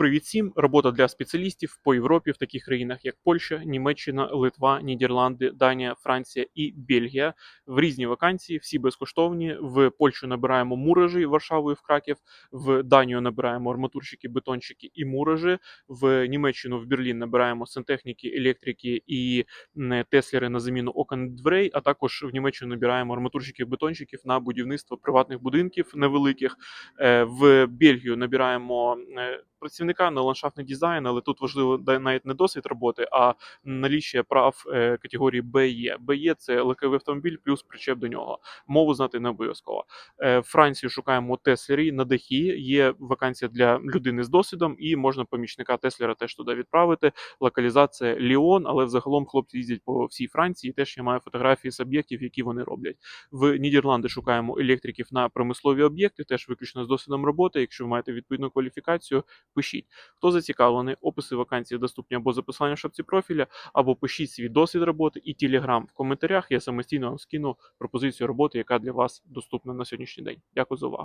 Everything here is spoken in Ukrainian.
Привіт всім! Робота для спеціалістів по Європі в таких країнах, як Польща, Німеччина, Литва, Нідерланди, Данія, Франція і Бельгія. В різні вакансії, всі безкоштовні. В Польщу набираємо муражі Варшаву і в Краків. В Данію набираємо арматурщики, бетонщики і муражі. В Німеччину в Берлін набираємо сантехніки, електрики і теслери на заміну окон дверей. А також в Німеччину набираємо арматурщиків, бетонщиків на будівництво приватних будинків невеликих. Е, В Бельгію набираємо е, працівника на ландшафтний дизайн, але тут важливо навіть не досвід роботи, а наліччя прав е, категорії БЕ. БЕ – це легковий автомобіль плюс причеп до нього. Мову знати не обов'язково. Е, В Франції шукаємо теслері на дахі. Є вакансія для людини з досвідом, і можна помічника теслера теж туди відправити. Локалізація Ліон, але взагалом хлопці їздять по всій Франції. Теж я маю фотографії з об'єктів, які вони роблять. В Нідерланди шукаємо електриків на промислові об'єкти, теж виключно з досвідом роботи. Якщо ви маєте відповідну кваліфікацію, пишіть. Хто зацікавлений, описи вакансій доступні або за посиланням шапці профіля, або пишіть свій досвід роботи і телеграм в коментарях. Я самостійно вам скину пропозицію роботи, яка для вас доступна на сьогоднішній день. Дякую за увагу.